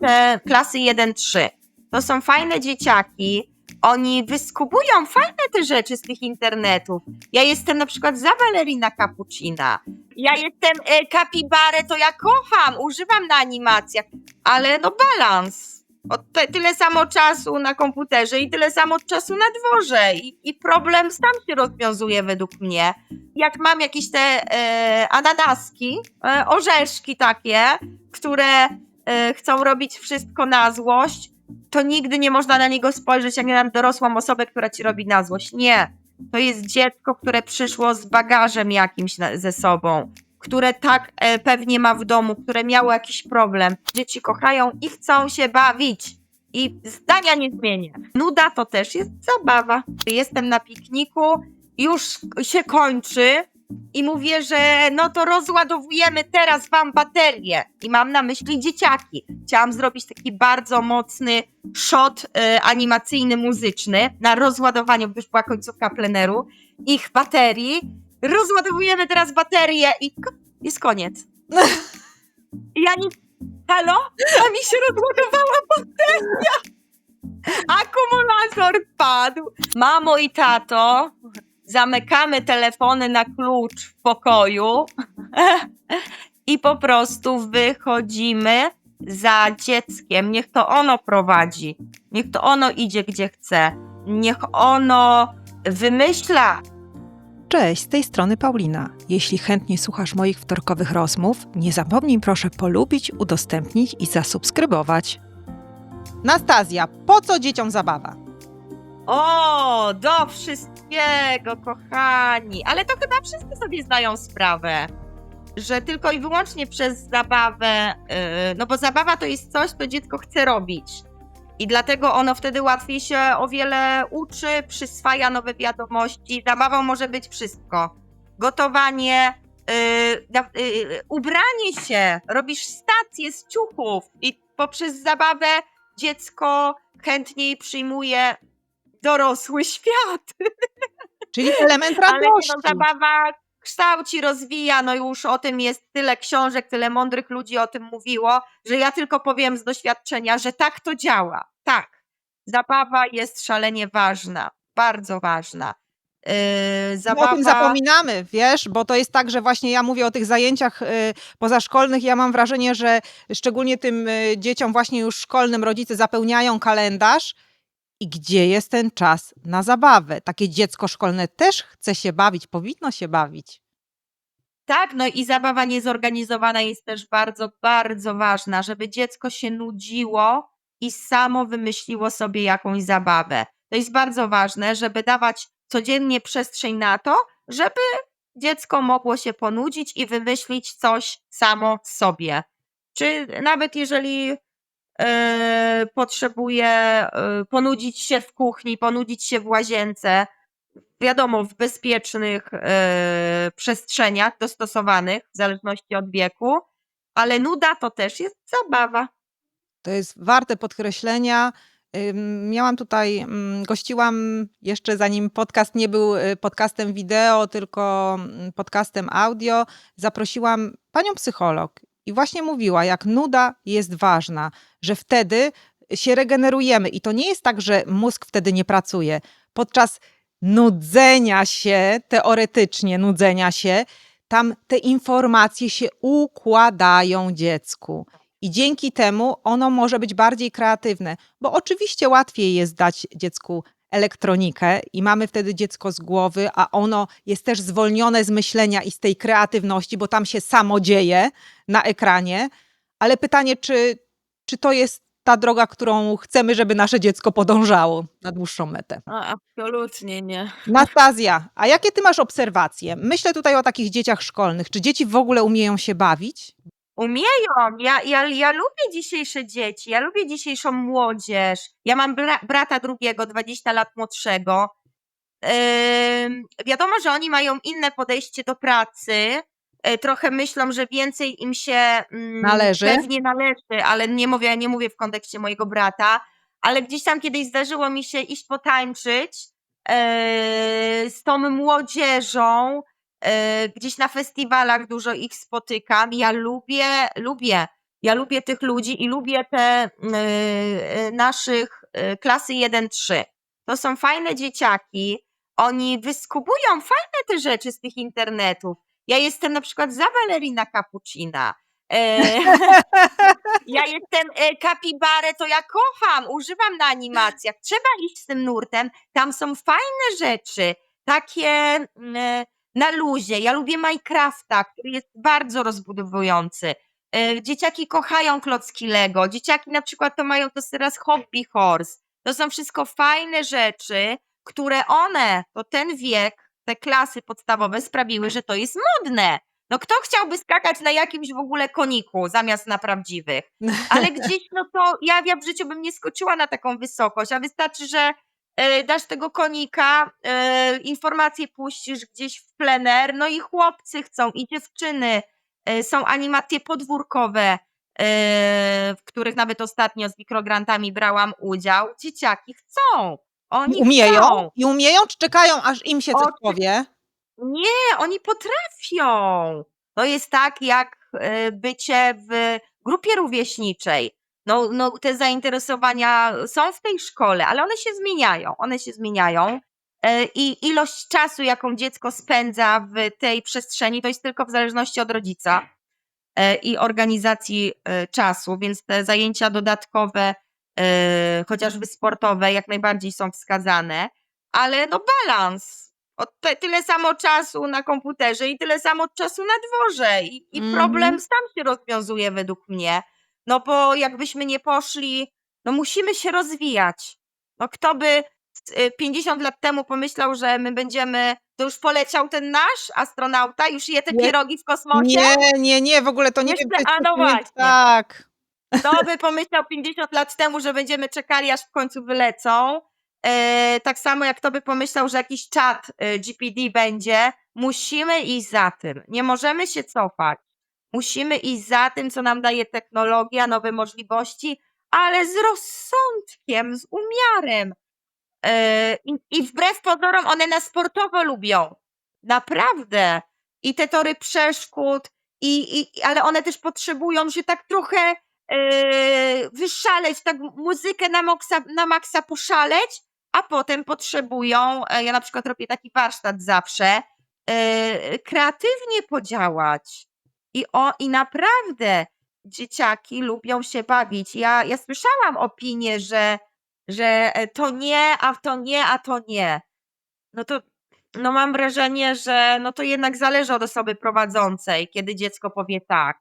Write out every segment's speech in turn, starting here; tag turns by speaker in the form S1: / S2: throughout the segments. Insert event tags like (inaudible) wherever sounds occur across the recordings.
S1: te klasy 1-3. To są fajne dzieciaki. Oni wyskubują fajne te rzeczy z tych internetów. Ja jestem na przykład za balerina cappuccina. Ja jestem e, to ja kocham, używam na animacjach, ale no balans. Tyle samo czasu na komputerze i tyle samo czasu na dworze. I, I problem sam się rozwiązuje według mnie. Jak mam jakieś te e, ananaski, e, orzeszki takie, które chcą robić wszystko na złość, to nigdy nie można na niego spojrzeć jak na dorosłą osobę, która ci robi na złość. Nie. To jest dziecko, które przyszło z bagażem jakimś na, ze sobą, które tak e, pewnie ma w domu, które miało jakiś problem. Dzieci kochają i chcą się bawić. I zdania nie zmienię. Nuda to też jest zabawa. Jestem na pikniku, już się kończy i mówię, że no to rozładowujemy teraz wam baterię. I mam na myśli dzieciaki. Chciałam zrobić taki bardzo mocny shot e, animacyjny, muzyczny na rozładowanie, bo już była końcówka pleneru, ich baterii. Rozładowujemy teraz baterię i ko- jest koniec. (laughs) Ja nic. Halo? A mi się rozładowała bateria. Akumulator padł. Mamo i tato, zamykamy telefony na klucz w pokoju (laughs) i po prostu wychodzimy za dzieckiem. Niech to ono prowadzi. Niech to ono idzie gdzie chce. Niech ono wymyśla.
S2: Cześć, z tej strony Paulina. Jeśli chętnie słuchasz moich wtorkowych rozmów, nie zapomnij proszę polubić, udostępnić i zasubskrybować. Nastazja, po co dzieciom zabawa?
S1: O, do wszystkiego, kochani. Ale to chyba wszyscy sobie zdają sprawę, że tylko i wyłącznie przez zabawę, yy, no bo zabawa to jest coś, co dziecko chce robić. I dlatego ono wtedy łatwiej się o wiele uczy, przyswaja nowe wiadomości. Zabawą może być wszystko. Gotowanie, yy, yy, ubranie się, robisz stację z ciuchów i poprzez zabawę dziecko chętniej przyjmuje dorosły świat. (laughs)
S2: Czyli element
S1: Ale
S2: radości.
S1: no, zabawa kształci, rozwija, no już o tym jest tyle książek, tyle mądrych ludzi o tym mówiło, że ja tylko powiem z doświadczenia, że tak to działa. Tak. Zabawa jest szalenie ważna, bardzo ważna. Yy,
S2: My o
S1: zabawa...
S2: tym zapominamy, wiesz, bo to jest tak, że właśnie ja mówię o tych zajęciach y, pozaszkolnych. Ja mam wrażenie, że szczególnie tym y, dzieciom właśnie już szkolnym rodzice zapełniają kalendarz. I gdzie jest ten czas na zabawę? Takie dziecko szkolne też chce się bawić, powinno się bawić.
S1: Tak, no i zabawa niezorganizowana jest też bardzo, bardzo ważna, żeby dziecko się nudziło i samo wymyśliło sobie jakąś zabawę. To jest bardzo ważne, żeby dawać codziennie przestrzeń na to, żeby dziecko mogło się ponudzić i wymyślić coś samo sobie. Czy nawet jeżeli potrzebuje e, ponudzić się w kuchni, ponudzić się w łazience, wiadomo, w bezpiecznych e, przestrzeniach dostosowanych w zależności od wieku, ale nuda to też jest zabawa.
S2: To jest warte podkreślenia. Miałam tutaj, gościłam jeszcze zanim podcast nie był y, podcastem wideo, tylko mm, podcastem audio, zaprosiłam panią psycholog i właśnie mówiła, jak nuda jest ważna, że wtedy się regenerujemy i to nie jest tak, że mózg wtedy nie pracuje. Podczas nudzenia się, teoretycznie nudzenia się, tam te informacje się układają dziecku. I dzięki temu ono może być bardziej kreatywne, bo oczywiście łatwiej jest dać dziecku elektronikę i mamy wtedy dziecko z głowy, a ono jest też zwolnione z myślenia i z tej kreatywności, bo tam się samo dzieje na ekranie. Ale pytanie, czy, czy to jest ta droga, którą chcemy, żeby nasze dziecko podążało na dłuższą metę?
S1: A, absolutnie nie.
S2: Nastazja, a jakie ty masz obserwacje? Myślę tutaj o takich dzieciach szkolnych. Czy dzieci w ogóle umieją się bawić?
S1: Umieją. Ja, ja, ja lubię dzisiejsze dzieci, ja lubię dzisiejszą młodzież. Ja mam bra- brata drugiego, 20 lat młodszego. Ym, wiadomo, że oni mają inne podejście do pracy. E, Trochę myślą, że więcej im się mm,
S2: Należy?
S1: pewnie należy, ale nie mówię, nie mówię w kontekście mojego brata. Ale gdzieś tam kiedyś zdarzyło mi się iść potańczyć e, z tą młodzieżą. E, gdzieś na festiwalach dużo ich spotykam. Ja lubię, lubię Ja lubię tych ludzi i lubię te y, y, naszych y, klasy 1-3. To są fajne dzieciaki. Oni wyskubują fajne te rzeczy z tych internetów. Ja jestem na przykład za Valerina Cappuccina. E, (laughs) ja jestem e, kapibarę, to ja kocham, używam na animacjach. Trzeba iść z tym nurtem. Tam są fajne rzeczy, takie mm, e, na luzie. Ja lubię Minecrafta, który jest bardzo rozbudowujący. E, Dzieciaki kochają klocki Lego. Dzieciaki na przykład to mają to teraz hobby horse. To są wszystko fajne rzeczy, które one, to ten wiek, te klasy podstawowe sprawiły, że to jest modne. No kto chciałby skakać na jakimś w ogóle koniku zamiast na prawdziwych? (laughs) Ale gdzieś, no to ja, ja w życiu bym nie skoczyła na taką wysokość, a wystarczy, że dasz tego konika, e, informacje puścisz gdzieś w plener, no i chłopcy chcą, i dziewczyny, e, są animacje podwórkowe, e, w których nawet ostatnio z mikrograntami brałam udział. Dzieciaki chcą, oni
S2: Umieją?
S1: chcą.
S2: I umieją, czy czekają, aż im się coś
S1: Oczy-
S2: powie?
S1: Nie, oni potrafią. To jest tak jak e, bycie w grupie rówieśniczej. No, no, te zainteresowania są w tej szkole, ale one się zmieniają. One się zmieniają. E, I ilość czasu, jaką dziecko spędza w tej przestrzeni, to jest tylko w zależności od rodzica e, i organizacji e, czasu, więc te zajęcia dodatkowe, chociażby sportowe, jak najbardziej są wskazane, ale no balans. Tyle samo czasu na komputerze i tyle samo czasu na dworze. I, i
S2: Mhm.
S1: problem sam się rozwiązuje według mnie. No bo jakbyśmy nie poszli, no musimy się rozwijać. No kto by y, 50 lat temu pomyślał, że my będziemy, to już poleciał ten nasz astronauta, już je te
S2: Nie.
S1: pierogi w kosmosie?
S2: Nie, nie, nie, w ogóle to nie wiem.
S1: Jeszcze-
S2: czy
S1: a no właśnie.
S2: Tak.
S1: Kto by pomyślał 50 lat temu, że będziemy czekali, aż w końcu wylecą? E, tak samo jak kto by pomyślał, że jakiś czat e, GPD będzie. Musimy iść za tym. Nie możemy się cofać. Musimy iść za tym, co nam daje technologia, nowe możliwości, ale z rozsądkiem, z umiarem. E, i, wbrew pozorom one nas sportowo lubią. Naprawdę. I te tory przeszkód, i, i, ale one też potrzebują się tak trochę e, wyszaleć, tak muzykę na, maksa, na maksa poszaleć, a potem potrzebują, e, ja na przykład robię taki warsztat zawsze, e, kreatywnie podziałać. I, o, I naprawdę dzieciaki lubią się bawić. Ja, ja słyszałam opinię, że, że e, to nie, a to nie, a to nie. No to no mam wrażenie, że no to jednak zależy od osoby prowadzącej, kiedy dziecko powie tak.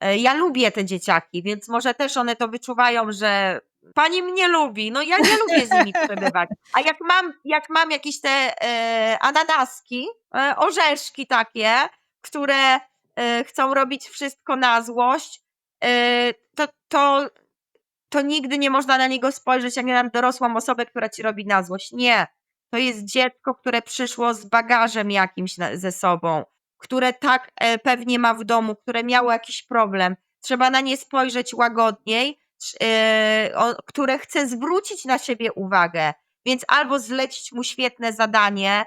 S1: E, Ja lubię te dzieciaki, więc może też one to wyczuwają, że pani mnie lubi. No ja nie lubię z nimi przebywać. A jak mam, jak mam jakieś te e, ananaski, e, orzeszki takie, które chcą robić wszystko na złość, e, to, to, to nigdy nie można na niego spojrzeć jak na dorosłą osobę, która ci robi na złość. Nie. To jest dziecko, które przyszło z bagażem jakimś ze sobą, które tak e, pewnie ma w domu, które miało jakiś problem. Trzeba na nie spojrzeć łagodniej, e, które chce zwrócić na siebie uwagę. Więc albo zlecić mu świetne zadanie, e,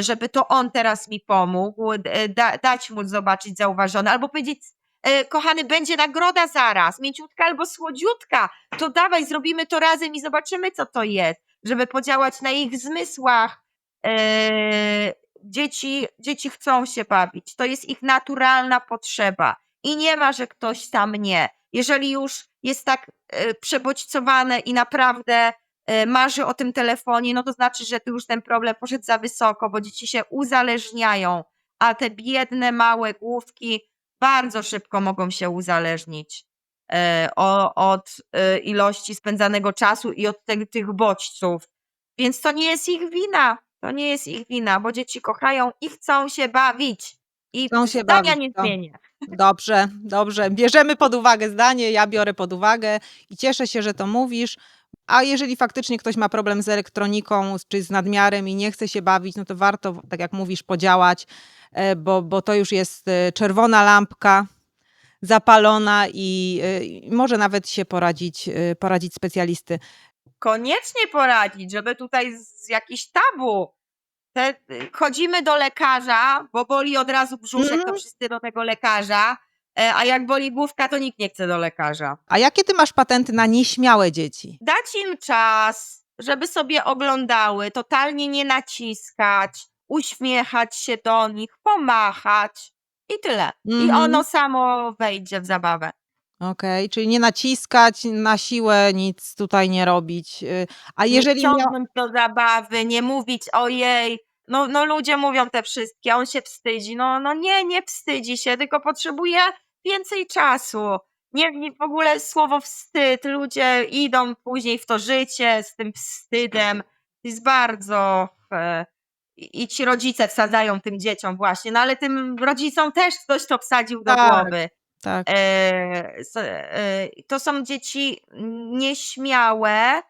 S1: żeby to on teraz mi pomógł, d- da, dać mu zobaczyć zauważone, albo powiedzieć, e, kochany, będzie nagroda zaraz, mięciutka albo słodziutka, to dawaj, zrobimy to razem i zobaczymy, co to jest żeby podziałać na ich zmysłach. Dzieci, dzieci chcą się bawić. To jest ich naturalna potrzeba. I nie ma, że ktoś tam nie. Jeżeli już jest tak e, przebodźcowane i naprawdę e, marzy o tym telefonie, no to znaczy, że tu już ten problem poszedł za wysoko, bo dzieci się uzależniają, a te biedne, małe główki bardzo szybko mogą się uzależnić e, od e, ilości spędzanego czasu i od te, tych bodźców. Więc to nie jest ich wina. To nie jest ich wina, bo dzieci kochają i chcą się bawić. I
S2: Chcą się
S1: zdania
S2: bawić,
S1: nie
S2: to-
S1: zmienię.
S2: Dobrze, dobrze. Bierzemy pod uwagę zdanie, ja biorę pod uwagę i cieszę się, że to mówisz. A jeżeli faktycznie ktoś ma problem z elektroniką czy z nadmiarem i nie chce się bawić, no to warto, tak jak mówisz, podziałać, e, bo, bo to już jest e, czerwona lampka zapalona i e, i może nawet się poradzić, poradzić specjalisty.
S1: Koniecznie poradzić, żeby tutaj z jakiś tabu. Te, chodzimy do lekarza, bo boli od razu brzuszek, to
S2: Mhm.
S1: wszyscy do tego lekarza. E, a jak boli główka, to nikt nie chce do lekarza.
S2: A jakie ty masz patenty na nieśmiałe dzieci?
S1: Dać im czas, żeby sobie oglądały, totalnie nie naciskać, uśmiechać się do nich, pomachać i tyle. I
S2: Mhm.
S1: ono samo wejdzie w zabawę.
S2: Okej, czyli nie naciskać na siłę, nic tutaj nie robić. Y, A jeżeli
S1: nie ciągnąć do zabawy, nie mówić ojej. No, no ludzie mówią te wszystkie, on się wstydzi. No, no nie, nie wstydzi się, tylko potrzebuje więcej czasu. Nie, w ogóle słowo wstyd. Ludzie idą później w to życie z tym wstydem. Jest bardzo. E, I ci rodzice wsadzają tym dzieciom właśnie, no ale tym rodzicom też ktoś to wsadził do
S2: Tak.
S1: głowy.
S2: Tak.
S1: E, e, to są dzieci nieśmiałe.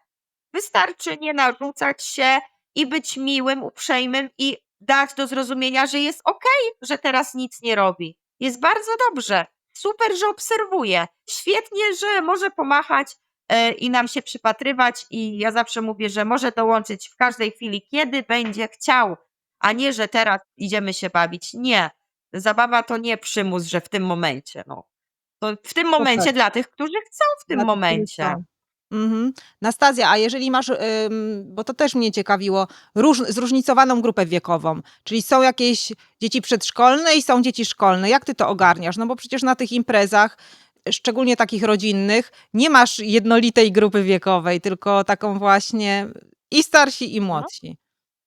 S1: Wystarczy nie narzucać się i być miłym, uprzejmym i dać do zrozumienia, że jest okej, że teraz nic nie robi. Jest bardzo dobrze. Super, że obserwuje. Świetnie, że może pomachać e, i nam się przypatrywać. I ja zawsze mówię, że może dołączyć w każdej chwili, kiedy będzie chciał, a nie, że teraz idziemy się bawić. Nie. Zabawa to nie przymus, że w tym momencie. No. To w tym momencie dla tych, którzy chcą w tym momencie.
S2: Mhm. Nastazja, a jeżeli masz, ym, bo to też mnie ciekawiło, róż, zróżnicowaną grupę wiekową, czyli są jakieś dzieci przedszkolne i są dzieci szkolne. Jak ty to ogarniasz? No bo przecież na tych imprezach, szczególnie takich rodzinnych, nie masz jednolitej grupy wiekowej, tylko taką właśnie i starsi, i młodsi.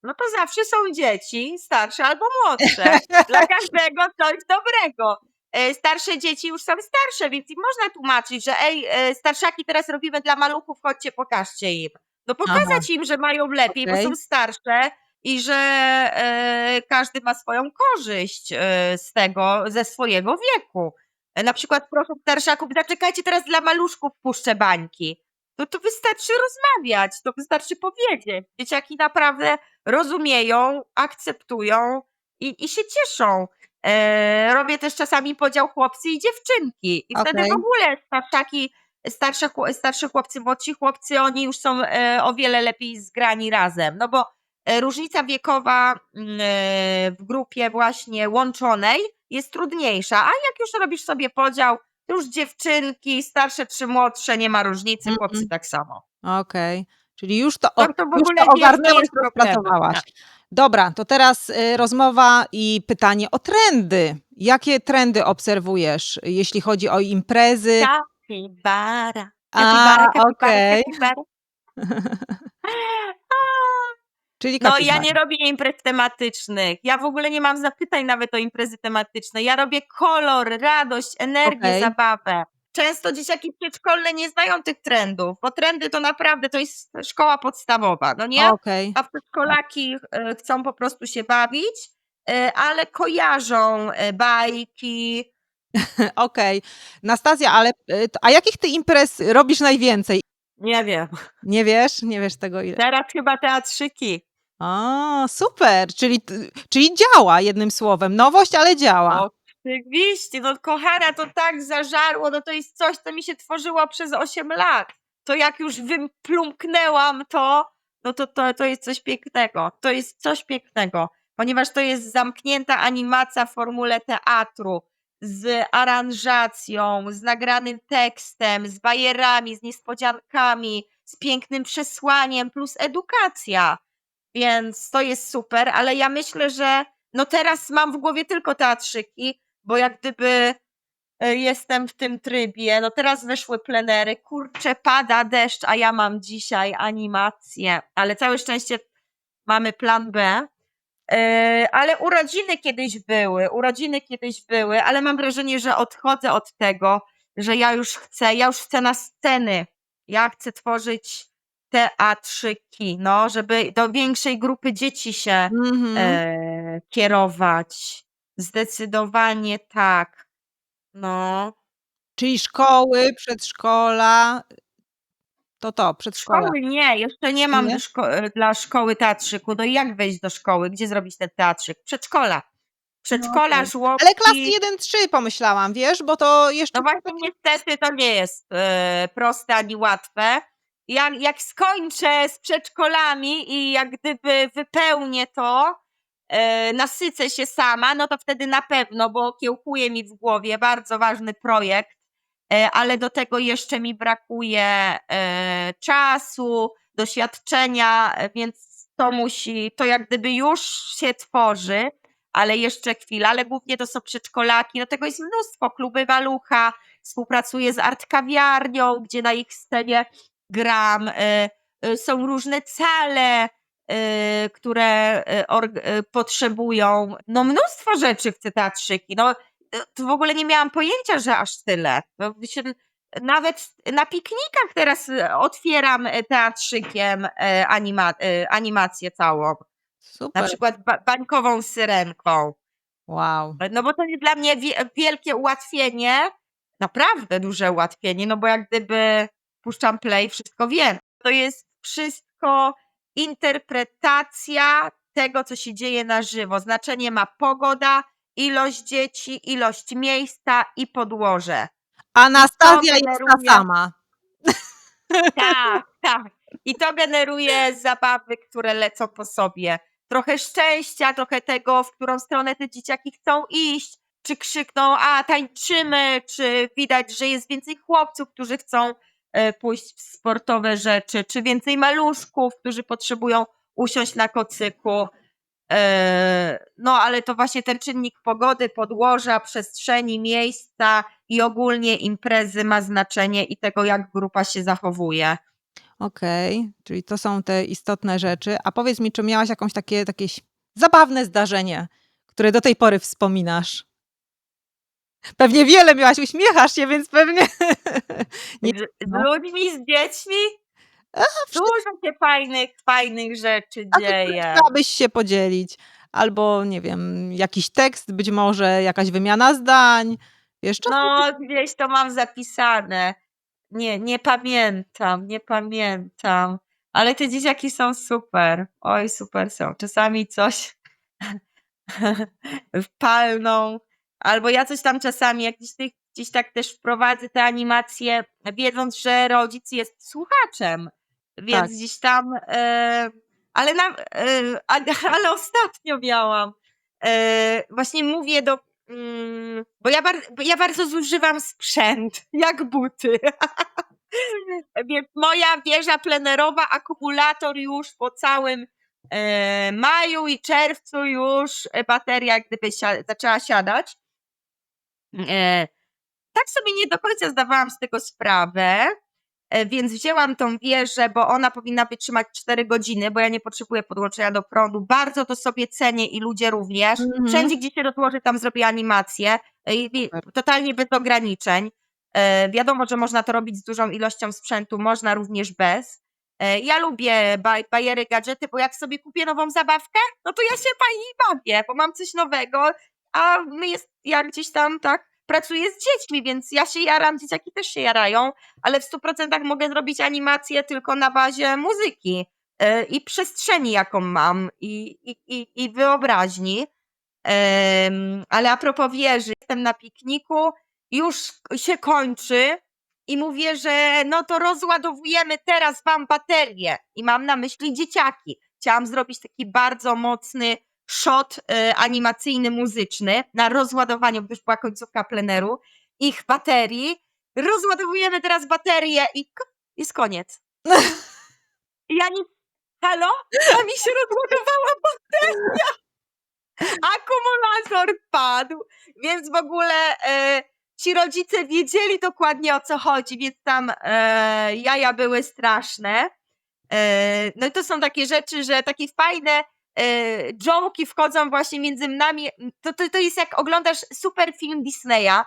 S1: No to zawsze są dzieci, starsze albo młodsze. Dla (laughs) każdego coś dobrego. E, Starsze dzieci już są starsze, więc im można tłumaczyć, że ej, e, starszaki teraz robimy dla maluchów, chodźcie, pokażcie im. No pokazać im, że mają lepiej,
S2: Okej.
S1: bo są starsze i że e, każdy ma swoją korzyść e, z tego, ze swojego wieku. E, na przykład proszę starszaków, zaczekajcie, teraz dla maluszków puszczę bańki. No to wystarczy rozmawiać, to wystarczy powiedzieć. Dzieciaki naprawdę rozumieją, akceptują i, i się cieszą. E, robię też czasami podział chłopcy i dziewczynki. I wtedy
S2: Okej.
S1: w ogóle starszaki, starsze, starszy chłopcy, młodsi chłopcy, oni już są e, o wiele lepiej zgrani razem. No bo e, różnica wiekowa mm, w grupie właśnie łączonej jest trudniejsza. A jak już robisz sobie podział, to już dziewczynki, starsze czy młodsze, nie ma różnicy, chłopcy tak samo.
S2: Okej. Czyli już to, o,
S1: to w
S2: już
S1: ogóle
S2: to
S1: nie jest- nie
S2: ogarnęłaś, rozpracowałaś. Dobra, to teraz y, rozmowa i pytanie o trendy. Jakie trendy obserwujesz, jeśli chodzi o imprezy?
S1: Kapibara.
S2: A,
S1: Kapibara, kapibara,
S2: okej.
S1: kapibara. (laughs)
S2: Czyli
S1: No ja
S2: kapibara.
S1: nie robię imprez tematycznych. Ja w ogóle nie mam zapytań nawet o imprezy tematyczne. Ja robię kolor, radość, energię,
S2: Okej.
S1: zabawę. Często dzieciaki przedszkolne nie znają tych trendów, bo trendy to naprawdę to jest szkoła podstawowa, no nie?
S2: Okej.
S1: A przedszkolaki e, chcą po prostu się bawić, e, ale kojarzą e, bajki. (laughs)
S2: Okej. Nastazja, ale y, a jakich ty imprez robisz najwięcej?
S1: Nie wiem.
S2: Nie wiesz? Nie wiesz tego ile.
S1: Teraz chyba teatrzyki.
S2: O, super. Czyli, czyli działa jednym słowem. Nowość, ale działa.
S1: Oczywiście, no kochana to tak zażarło, no to jest coś, co mi się tworzyło przez 8 lat. To jak już wyplumknęłam to, no to, to to jest coś pięknego. To jest coś pięknego, ponieważ to jest zamknięta animacja w formule teatru z aranżacją, z nagranym tekstem, z bajerami, z niespodziankami, z pięknym przesłaniem plus edukacja. Więc to jest super, ale ja myślę, że no teraz mam w głowie tylko teatrzyki, bo jak gdyby e, jestem w tym trybie, no teraz weszły plenery, kurczę, pada deszcz, a ja mam dzisiaj animację, ale całe szczęście mamy plan B. E, Ale urodziny kiedyś były, urodziny kiedyś były, ale mam wrażenie, że odchodzę od tego, że ja już chcę, ja już chcę na sceny. Ja chcę tworzyć teatrzyki, no, żeby do większej grupy dzieci się
S2: Mhm.
S1: e, kierować. Zdecydowanie tak. No.
S2: Czyli szkoły, przedszkola. To to, przedszkola.
S1: Szkoły nie, jeszcze nie mam
S2: Nie?
S1: szko- e, dla szkoły teatrzyku. No i jak wejść do szkoły? Gdzie zrobić ten teatrzyk? Przedszkola. Przedszkola,
S2: okej.
S1: żłobki.
S2: Ale klasy 1-3 pomyślałam, wiesz, bo to jeszcze.
S1: No właśnie niestety to nie jest e, proste ani łatwe. Jak, jak skończę z przedszkolami i jak gdyby wypełnię to, nasycę się sama, no to wtedy na pewno, bo kiełkuje mi w głowie bardzo ważny projekt, e, ale do tego jeszcze mi brakuje e, czasu, doświadczenia, e, więc to musi, to jak gdyby już się tworzy, ale jeszcze chwila, ale głównie to są przedszkolaki, no tego jest mnóstwo, kluby Walucha, współpracuję z Art Kawiarnią, gdzie na ich scenie gram, e, e, są różne cale, e, które e, org- e, potrzebują, no mnóstwo rzeczy chce teatrzyki, no to w ogóle nie miałam pojęcia, że aż tyle. No, nawet na piknikach teraz otwieram teatrzykiem anima, animację całą. Na
S2: Super.
S1: przykład ba- bańkową syrenką.
S2: Wow.
S1: No bo to jest dla mnie wie- wielkie ułatwienie, naprawdę duże ułatwienie, no bo jak gdyby puszczam play, wszystko wiem. To jest wszystko interpretacja tego, co się dzieje na żywo. Znaczenie ma pogoda, ilość dzieci, ilość miejsca i podłoże.
S2: Anastazja jest ta
S1: generuje-
S2: sama.
S1: Tak, tak. I to generuje zabawy, które lecą po sobie. Trochę szczęścia, trochę tego, w którą stronę te dzieciaki chcą iść. Czy krzykną, a tańczymy, czy widać, że jest więcej chłopców, którzy chcą pójść w sportowe rzeczy, czy więcej maluszków, którzy potrzebują usiąść na kocyku. E, No, ale to właśnie ten czynnik pogody, podłoża, przestrzeni, miejsca i ogólnie imprezy ma znaczenie i tego, jak grupa się zachowuje.
S2: Okej, czyli to są te istotne rzeczy. A powiedz mi, czy miałaś jakąś takie, jakieś zabawne zdarzenie, które do tej pory wspominasz? Pewnie wiele miałaś, uśmiechasz się, więc pewnie. (laughs) Nie,
S1: Z, z
S2: no.
S1: ludźmi, z dziećmi
S2: A,
S1: dużo się fajnych, fajnych rzeczy
S2: A
S1: dzieje.
S2: chciałabyś się podzielić? Albo, nie wiem, jakiś tekst, być może jakaś wymiana zdań. Wiesz, czasem
S1: No, gdzieś to mam zapisane. Nie, nie pamiętam, nie pamiętam. Ale te dzieciaki są super. Oj, super są. Czasami coś (laughs) wpalną. Albo ja coś tam czasami, jak gdzieś, tych- gdzieś tak też wprowadzę te animacje, wiedząc, że rodzic jest słuchaczem. Więc
S2: Tak.
S1: gdzieś tam. E, ale, na, e, ale, (laughs) ale ostatnio miałam. E, właśnie mówię do. Mm, bo, ja bar, bo ja bardzo zużywam sprzęt, (laughs) jak buty. (laughs) Więc moja wieża plenerowa, akumulator już po całym e, maju i czerwcu już e, bateria jak gdyby sia- zaczęła siadać. E, tak sobie nie do końca zdawałam z tego sprawę, e, więc wzięłam tą wieżę, bo ona powinna wytrzymać 4 godziny, bo ja nie potrzebuję podłączenia do prądu. Bardzo to sobie cenię i ludzie również.
S2: Mhm.
S1: Wszędzie, gdzie się rozłoży, tam zrobię animację. e, totalnie bez ograniczeń. Wiadomo, że można to robić z dużą ilością sprzętu, można również bez. Ja lubię baj, bajery, gadżety, bo jak sobie kupię nową zabawkę, no to ja się fajnie bawię, bo mam coś nowego, a my jest, ja gdzieś tam tak pracuję z dziećmi, więc ja się jaram, dzieciaki też się jarają, ale w 100% mogę zrobić animację tylko na bazie muzyki e, i przestrzeni, jaką mam i, i, i, wyobraźni. Em, ale a propos wieży, jestem na pikniku, już się kończy i mówię, że no to rozładowujemy teraz wam baterię i mam na myśli dzieciaki. Chciałam zrobić taki bardzo mocny shot e, animacyjny, muzyczny na rozładowaniu, gdyż była końcówka pleneru, ich baterii. Rozładowujemy teraz baterię i jest koniec. (laughs) Ja nic, halo? A mi się rozładowała bateria. (laughs) Akumulator padł, więc w ogóle e, ci rodzice wiedzieli dokładnie o co chodzi, więc tam e, jaja były straszne. E, no i to są takie rzeczy, że takie fajne e, joke'i wchodzą właśnie między nami. To, to, to jest jak oglądasz super film Disneya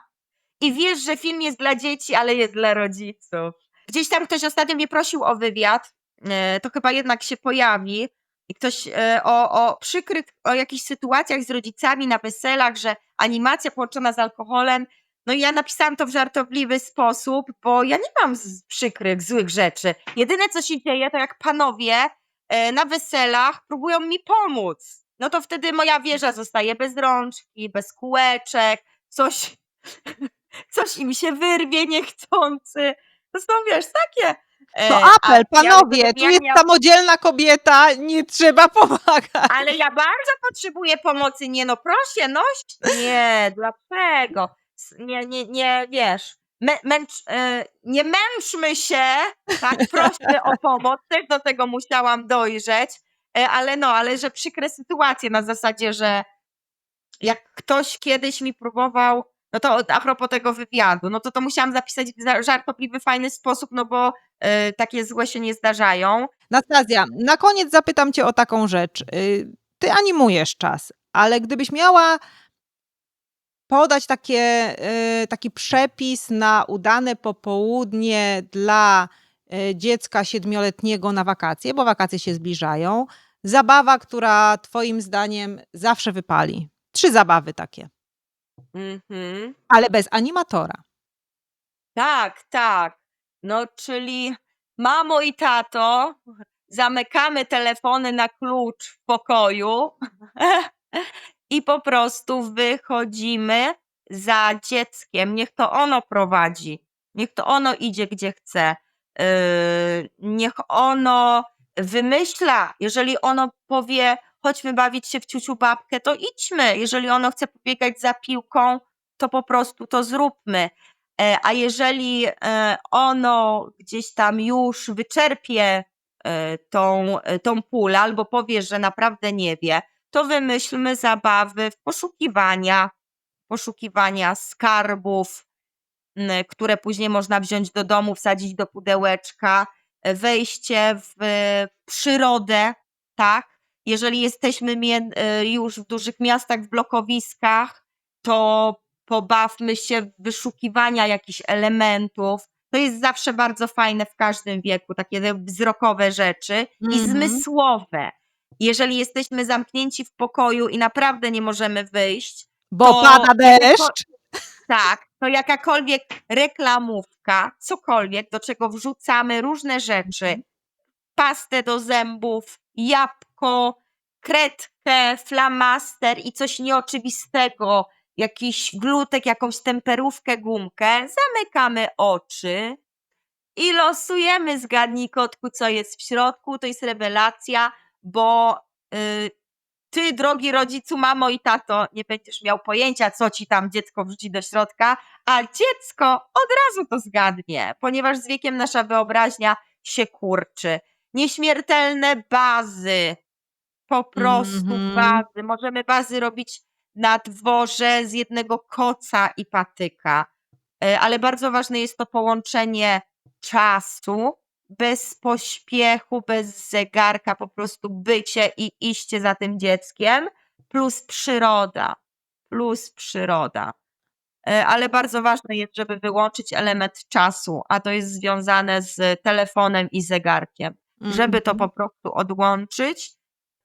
S1: i wiesz, że film jest dla dzieci, ale jest dla rodziców. Gdzieś tam ktoś ostatnio mnie prosił o wywiad, e, to chyba jednak się pojawi. I ktoś e, o, o przykrych, o jakichś sytuacjach z rodzicami na weselach, że animacja połączona z alkoholem. No i ja napisałam to w żartobliwy sposób, bo ja nie mam przykrych, złych rzeczy. Jedyne, co się dzieje, to jak panowie na weselach próbują mi pomóc. No to wtedy moja wieża zostaje bez rączki, bez kółeczek, coś, (laughs) coś im się wyrwie niechcący. To są, wiesz, takie E,
S2: To
S1: a
S2: apel,
S1: ja
S2: panowie, tu jest
S1: udowadniam-
S2: samodzielna kobieta, nie trzeba (laughs) pomagać.
S1: Ale ja bardzo potrzebuję pomocy. Nie no, proszę, noś. Nie, dlaczego? Nie, nie, nie, wiesz. Mę, męcz, e, nie męczmy się, tak, prośmy o pomoc. Też do tego musiałam dojrzeć. E, ale no, ale że przykre sytuacje na zasadzie, że jak ktoś kiedyś mi próbował, no to a propos tego wywiadu, no to to musiałam zapisać w żartobliwy, fajny sposób, no bo e, takie złe się nie zdarzają.
S2: Nastazja, na koniec zapytam cię o taką rzecz. Y, Ty animujesz czas, ale gdybyś miała podać takie, y, taki przepis na udane popołudnie dla y, dziecka siedmioletniego na wakacje, bo wakacje się zbliżają, zabawa, która twoim zdaniem zawsze wypali. Trzy zabawy takie,
S1: Mhm.
S2: ale bez animatora.
S1: Tak, tak. No, czyli mamo i tato, zamykamy telefony na klucz w pokoju (laughs) i po prostu wychodzimy za dzieckiem. Niech to ono prowadzi. Niech to ono idzie gdzie chce. Yy, niech ono wymyśla. Jeżeli ono powie, chodźmy bawić się w ciuciu babkę, to idźmy. Jeżeli ono chce pobiegać za piłką, to po prostu to zróbmy. E, A jeżeli e, ono gdzieś tam już wyczerpie e, tą, tą pulę albo powie, że naprawdę nie wie, to wymyślmy zabawy w poszukiwania, poszukiwania skarbów, które później można wziąć do domu, wsadzić do pudełeczka, wejście w przyrodę, tak? Jeżeli jesteśmy e, już w dużych miastach, w blokowiskach, to pobawmy się w wyszukiwania jakichś elementów. To jest zawsze bardzo fajne w każdym wieku, takie wzrokowe rzeczy i
S2: Mhm.
S1: zmysłowe. Jeżeli jesteśmy zamknięci w pokoju i naprawdę nie możemy wyjść,
S2: Bo
S1: To-
S2: pada deszcz.
S1: tak, to jakakolwiek reklamówka, cokolwiek, do czego wrzucamy różne rzeczy, pastę do zębów, jabłko, kredkę, flamaster i coś nieoczywistego, jakiś glutek, jakąś temperówkę, gumkę, zamykamy oczy i losujemy, zgadnij kotku, co jest w środku, to jest rewelacja, bo y, ty, drogi rodzicu, mamo i tato, nie będziesz miał pojęcia, co ci tam dziecko wrzuci do środka, a dziecko od razu to zgadnie, ponieważ z wiekiem nasza wyobraźnia się kurczy. Nieśmiertelne bazy, po prostu
S2: Mhm.
S1: bazy. Możemy bazy robić na dworze z jednego koca i patyka, E, ale bardzo ważne jest to połączenie czasu, bez pośpiechu, bez zegarka, po prostu bycie i iście za tym dzieckiem, plus przyroda, plus przyroda. E, Ale bardzo ważne jest, żeby wyłączyć element czasu, a to jest związane z telefonem i zegarkiem, żeby to
S2: Mhm.
S1: po prostu odłączyć.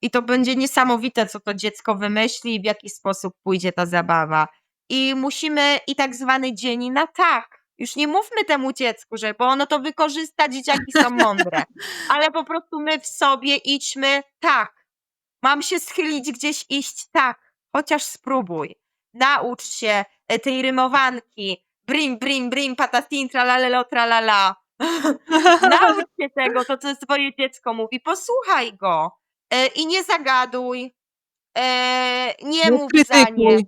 S1: I to będzie niesamowite, co to dziecko wymyśli i w jaki sposób pójdzie ta zabawa. I musimy i tak zwany dzień na tak. Już nie mówmy temu dziecku, że bo ono to wykorzysta, dzieciaki są mądre. Ale po prostu my w sobie idźmy tak. Mam się schylić gdzieś iść tak. Chociaż spróbuj. Naucz się e, tej rymowanki. Brim, brim, brim, patatin, tralalelo, tralala. (laughs) Naucz się tego, to co twoje dziecko mówi. Posłuchaj go. E, I nie zagaduj. E, nie
S2: Nie
S1: mów za nie.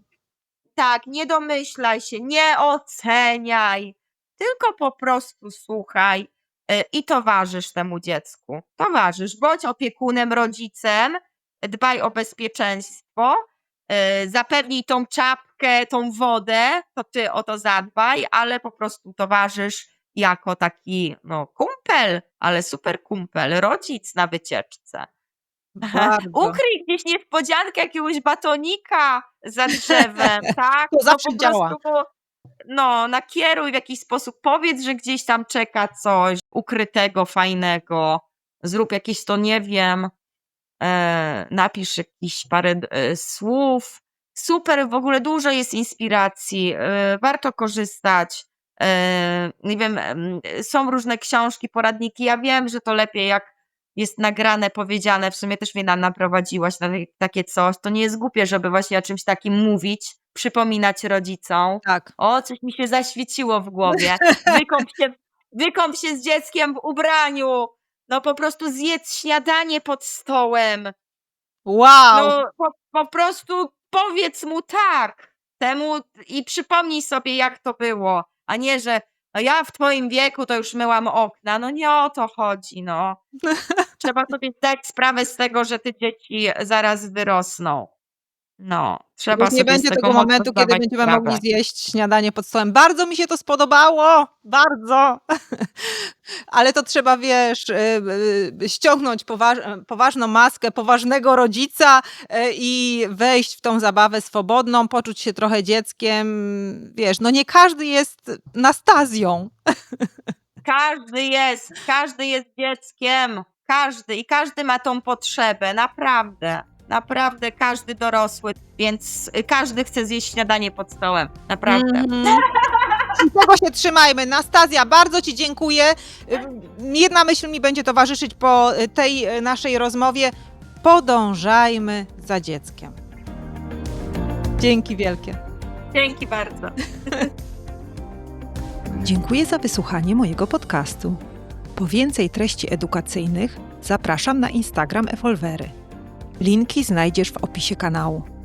S1: Tak, nie domyślaj się, nie oceniaj, tylko po prostu słuchaj e, i towarzysz temu dziecku. Towarzysz, bądź opiekunem, rodzicem, dbaj o bezpieczeństwo, e, zapewnij tą czapkę, tą wodę, to ty o to zadbaj, ale po prostu towarzysz jako taki no, kumpel, ale super kumpel, rodzic na wycieczce.
S2: Bardzo.
S1: Ukryj gdzieś niespodziankę jakiegoś batonika za drzewem, (laughs) tak?
S2: To zawsze
S1: po
S2: działa.
S1: prostu, no, nakieruj w jakiś sposób, powiedz, że gdzieś tam czeka coś ukrytego, fajnego. Zrób jakieś to, nie wiem, e, napisz jakieś parę e, słów. Super, w ogóle dużo jest inspiracji, e, warto korzystać. E, nie wiem, em, są różne książki, poradniki. Ja wiem, że to lepiej jak jest nagrane, powiedziane, w sumie też mnie na- naprowadziłaś na takie coś, to nie jest głupie, żeby właśnie o czymś takim mówić, przypominać rodzicom.
S2: Tak.
S1: O, coś mi się zaświeciło w głowie. (laughs) Wykąp się, wykąp się z dzieckiem w ubraniu, no po prostu zjedz śniadanie pod stołem.
S2: Wow!
S1: No po, po prostu powiedz mu tak temu i przypomnij sobie, jak to było, a nie, że no ja w twoim wieku to już myłam okna. No nie o to chodzi, no. (laughs) Trzeba sobie zdać sprawę z tego, że te dzieci zaraz wyrosną. No, trzeba
S2: Już nie
S1: sobie
S2: będzie
S1: z tego
S2: tego
S1: mocno
S2: momentu, kiedy
S1: zdawać
S2: będziemy
S1: sprawę.
S2: mogli zjeść śniadanie pod stołem. Bardzo mi się to spodobało, bardzo. (laughs) Ale to trzeba, wiesz, y, y, ściągnąć poważ, poważną maskę poważnego rodzica y, i wejść w tą zabawę swobodną, poczuć się trochę dzieckiem. Wiesz, no nie każdy jest Nastazją. (laughs)
S1: Każdy jest, każdy jest dzieckiem. Każdy i każdy ma tą potrzebę, naprawdę. Naprawdę każdy dorosły, więc każdy chce zjeść śniadanie pod stołem. Naprawdę.
S2: Mhm. (laughs) I tego się trzymajmy. Nastazja, bardzo Ci dziękuję. Jedna myśl mi będzie towarzyszyć po tej naszej rozmowie. Podążajmy za dzieckiem. Dzięki wielkie.
S1: Dzięki bardzo. (laughs)
S2: Dziękuję za wysłuchanie mojego podcastu. Po więcej treści edukacyjnych zapraszam na Instagram Evolvery. Linki znajdziesz w opisie kanału.